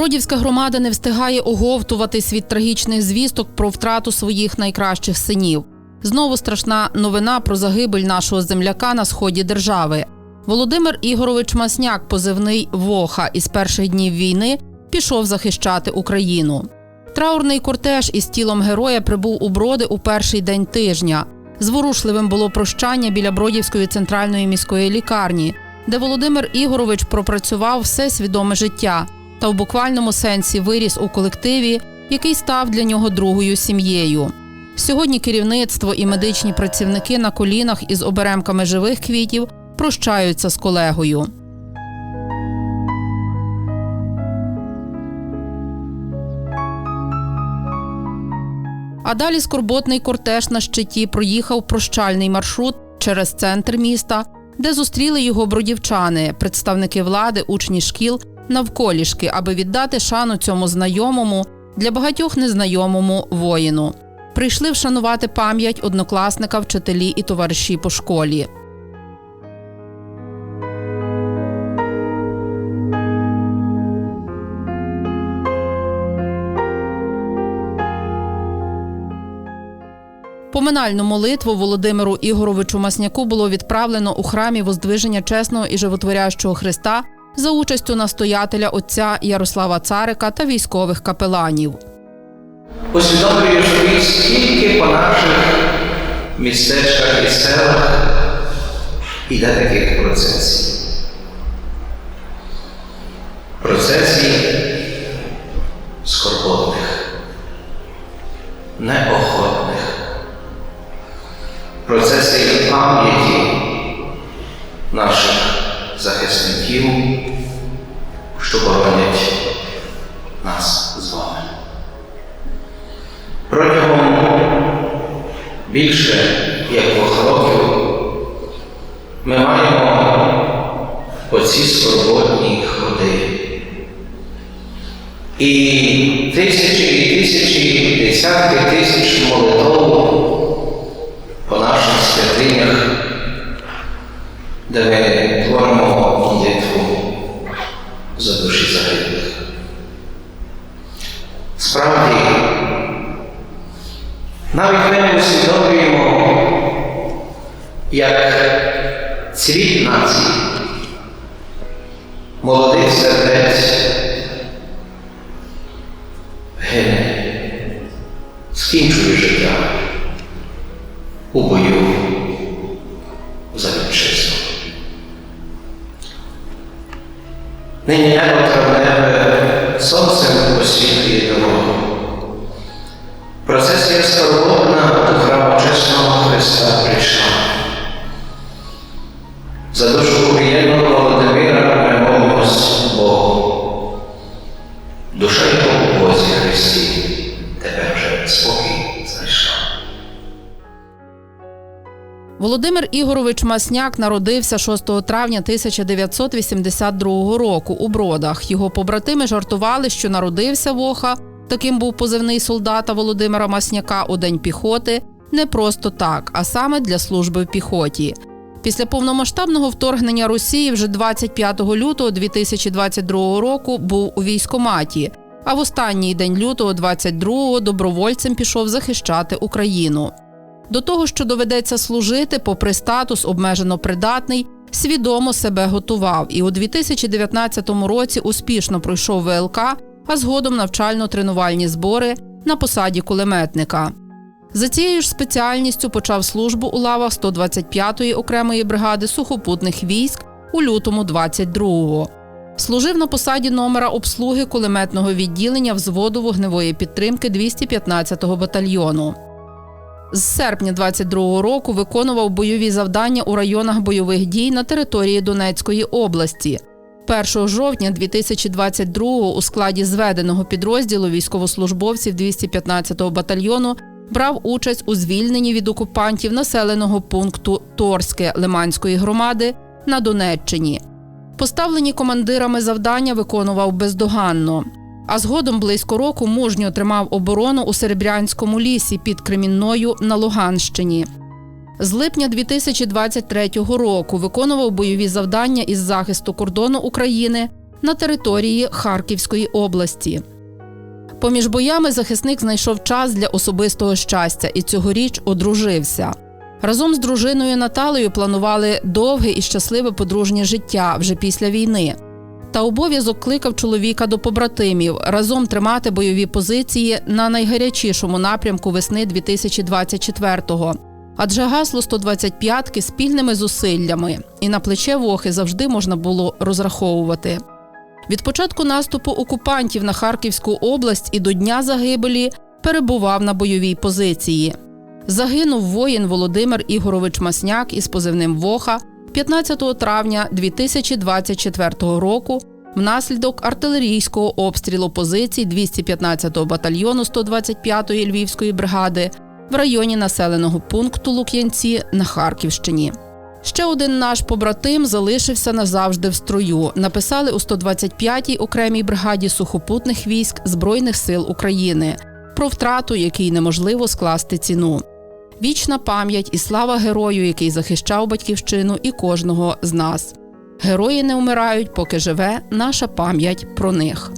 Бродівська громада не встигає оговтуватись від трагічних звісток про втрату своїх найкращих синів. Знову страшна новина про загибель нашого земляка на сході держави. Володимир Ігорович Масняк, позивний Воха, із перших днів війни пішов захищати Україну. Траурний кортеж із тілом героя прибув у броди у перший день тижня. Зворушливим було прощання біля Бродівської центральної міської лікарні, де Володимир Ігорович пропрацював все свідоме життя та в буквальному сенсі виріс у колективі, який став для нього другою сім'єю. Сьогодні керівництво і медичні працівники на колінах із оберемками живих квітів прощаються з колегою. А далі скорботний кортеж на щиті проїхав прощальний маршрут через центр міста, де зустріли його бродівчани, представники влади, учні шкіл, навколішки, аби віддати шану цьому знайомому для багатьох незнайомому воїну. Прийшли вшанувати пам'ять однокласника, вчителі і товариші по школі. Поминальну молитву Володимиру Ігоровичу Масняку було відправлено у храмі Воздвиження чесного і животворящого Христа за участю настоятеля отця Ярослава Царика та військових капеланів. Усвідомлюю собі, скільки по наших містечках і селах іде таких процесій. Процесій захисників, що боронять нас з вами. Протягом більше як двох років ми маємо оці скорботні ходи. І тисячі і тисячі, десятки тисяч молитов по наших святинях, де ми навіть ми не усвідомлюємо, як цвіт нації, молодих сердець гине, скінчує життя у бою за вітчизну. Нині небо Володимир Ігорович Масняк народився 6 травня 1982 року у Бродах. Його побратими жартували, що народився Воха. Таким був позивний солдата Володимира Масняка у День піхоти не просто так, а саме для служби в піхоті. Після повномасштабного вторгнення Росії вже 25 лютого 2022 року був у військоматі. А в останній день лютого 22-го добровольцем пішов захищати Україну. До того, що доведеться служити, попри статус обмежено придатний, свідомо себе готував і у 2019 році успішно пройшов ВЛК, а згодом навчально-тренувальні збори на посаді кулеметника. За цією ж спеціальністю почав службу у лавах 125-ї окремої бригади сухопутних військ у лютому 22-го. Служив на посаді номера обслуги кулеметного відділення взводу вогневої підтримки 215-го батальйону. З серпня 22-го року виконував бойові завдання у районах бойових дій на території Донецької області. 1 жовтня 2022-го у складі зведеного підрозділу військовослужбовців 215-го батальйону брав участь у звільненні від окупантів населеного пункту Торське Лиманської громади на Донеччині. Поставлені командирами завдання виконував бездоганно. А згодом близько року мужньо тримав оборону у Серебрянському лісі під Кремінною на Луганщині. З липня 2023 року виконував бойові завдання із захисту кордону України на території Харківської області. Поміж боями захисник знайшов час для особистого щастя і цьогоріч одружився. Разом з дружиною Наталею планували довге і щасливе подружнє життя вже після війни. Та обов'язок кликав чоловіка до побратимів разом тримати бойові позиції на найгарячішому напрямку весни 2024-го. Адже гасло 125-ки спільними зусиллями, і на плече вохи завжди можна було розраховувати. Від початку наступу окупантів на Харківську область і до дня загибелі перебував на бойовій позиції. Загинув воїн Володимир Ігорович Масняк із позивним Воха 15 травня 2024 року внаслідок артилерійського обстрілу позицій 215-го батальйону 125-ї Львівської бригади в районі населеного пункту Лук'янці на Харківщині. Ще один наш побратим залишився назавжди в строю. Написали у 125-й окремій бригаді сухопутних військ Збройних сил України про втрату, якій неможливо скласти ціну. Вічна пам'ять і слава герою, який захищав батьківщину і кожного з нас. Герої не вмирають, поки живе наша пам'ять про них.